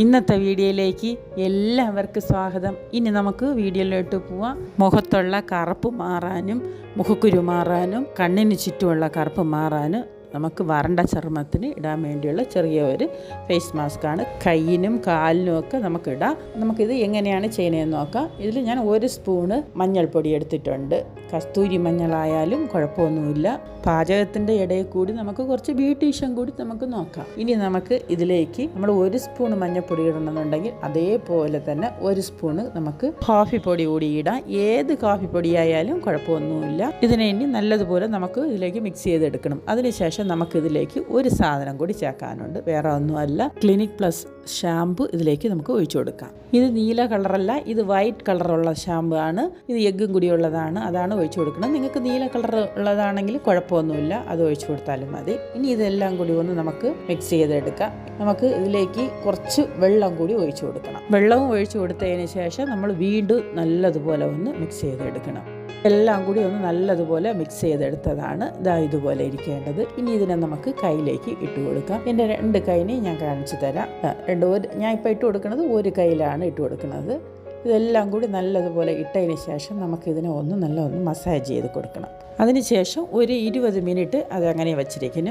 ഇന്നത്തെ വീഡിയോയിലേക്ക് എല്ലാവർക്കും സ്വാഗതം. ഇനി നമുക്ക് വീഡിയോയിലോട്ട് പോവാം. മുഖത്തുള്ള കറുപ്പ് മാറാനും മുഖക്കുരു മാറാനും കണ്ണിന് ചുറ്റുമുള്ള കറുപ്പ് മാറാനും നമുക്ക് വരണ്ട ചർമ്മത്തിന് ഇടാൻ വേണ്ടിയുള്ള ചെറിയ ഒരു ഫേസ് മാസ്കാണ് കയ്യിനും കാലിനും ഒക്കെ നമുക്ക് ഇടാം. നമുക്കിത് എങ്ങനെയാണ് ചെയ്യുന്നതെന്ന് നോക്കാം. ഇതിൽ ഞാൻ ഒരു സ്പൂണ് മഞ്ഞൾപ്പൊടി എടുത്തിട്ടുണ്ട്. കസ്തൂരി മഞ്ഞളായാലും കുഴപ്പമൊന്നുമില്ല. പാചകത്തിന്റെ ഇടയിൽ കൂടി നമുക്ക് കുറച്ച് ബ്യൂട്ടീഷ്യൻ കൂടി നമുക്ക് നോക്കാം. ഇനി നമുക്ക് ഇതിലേക്ക് നമ്മൾ ഒരു സ്പൂൺ മഞ്ഞൾപ്പൊടി ഇടണമെന്നുണ്ടെങ്കിൽ അതേപോലെ തന്നെ ഒരു സ്പൂണ് നമുക്ക് കോഫി പൊടി കൂടി ഇടാം. ഏത് കോഫി പൊടിയായാലും കുഴപ്പമൊന്നുമില്ല. ഇതിനെ ഇനി നല്ലതുപോലെ നമുക്ക് ഇതിലേക്ക് മിക്സ് ചെയ്തെടുക്കണം. അതിനുശേഷം നമുക്ക് ഇതിലേക്ക് ഒരു സാധനം കൂടി ചേർക്കാനുണ്ട്. വേറെ ഒന്നുമല്ല. ക്ലിനിക് പ്ലസ് ഷാമ്പു ഇതിലേക്ക് നമുക്ക് ഒഴിച്ചു കൊടുക്കാം. ഇത് നീല കളറല്ല ഇത് വൈറ്റ് കളറുള്ള ഷാമ്പു ആണ്. ഇത് എഗ്ഗും കൂടി ഉള്ളതാണ് അതാണ് ഒഴിച്ചു കൊടുക്കുന്നത്. നിങ്ങൾക്ക് നീല കളർ ഉള്ളതാണെങ്കിൽ കുഴപ്പമൊന്നുമില്ല അത് ഒഴിച്ചു കൊടുത്താലും മതി. ഇനി ഇതെല്ലാം കൂടി ഒന്ന് നമുക്ക് മിക്സ് ചെയ്തെടുക്കാം. നമുക്ക് ഇതിലേക്ക് കുറച്ച് വെള്ളം കൂടി ഒഴിച്ചു കൊടുക്കണം. വെള്ളവും ഒഴിച്ചു കൊടുത്തതിന് ശേഷം നമ്മൾ വീണ്ടും നല്ലതുപോലെ ഒന്ന് മിക്സ് ചെയ്തെടുക്കണം. എല്ലാം കൂടി ഒന്ന് നല്ലതുപോലെ മിക്സ് ചെയ്തെടുത്തതാണ്. ഇതാ ഇതുപോലെ ഇരിക്കേണ്ടത്. ഇനി ഇതിനെ നമുക്ക് കയ്യിലേക്ക് ഇട്ട് കൊടുക്കാം. എന്റെ രണ്ട് കൈനെ ഞാൻ കാണിച്ചു തരാം. രണ്ട് ഒരു ഞാൻ ഇപ്പോൾ ഇട്ട് കൊടുക്കുന്നത് ഒരു കയ്യിലാണ് ഇട്ട് കൊടുക്കുന്നത്. ഇതെല്ലാം കൂടി നല്ലതുപോലെ ഇട്ടതിന് ശേഷം നമുക്കിതിനെ ഒന്ന് നല്ല ഒന്ന് മസാജ് ചെയ്ത് കൊടുക്കണം. അതിനുശേഷം ഒരു ഇരുപത് മിനിറ്റ് അതങ്ങനെ വച്ചിരിക്കുന്നു.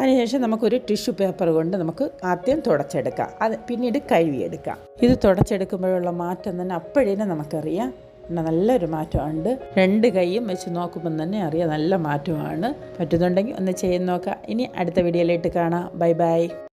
അതിനുശേഷം നമുക്കൊരു ടിഷ്യൂ പേപ്പർ കൊണ്ട് നമുക്ക് ആദ്യം തുടച്ചെടുക്കാം. അത് പിന്നീട് കഴുകിയെടുക്കാം. ഇത് തുടച്ചെടുക്കുമ്പോഴുള്ള മാറ്റം തന്നെ അപ്പോഴേ നമുക്കറിയാം. നല്ലൊരു മാറ്റമുണ്ട്. രണ്ട് കൈയും വെച്ച് നോക്കുമ്പം തന്നെ അറിയാം നല്ല മാറ്റമാണ്. പറ്റുന്നുണ്ടെങ്കിൽ ഒന്ന് ചെയ്ത് നോക്കാം. ഇനി അടുത്ത വീഡിയോയിലായിട്ട് കാണാം. Bye bye.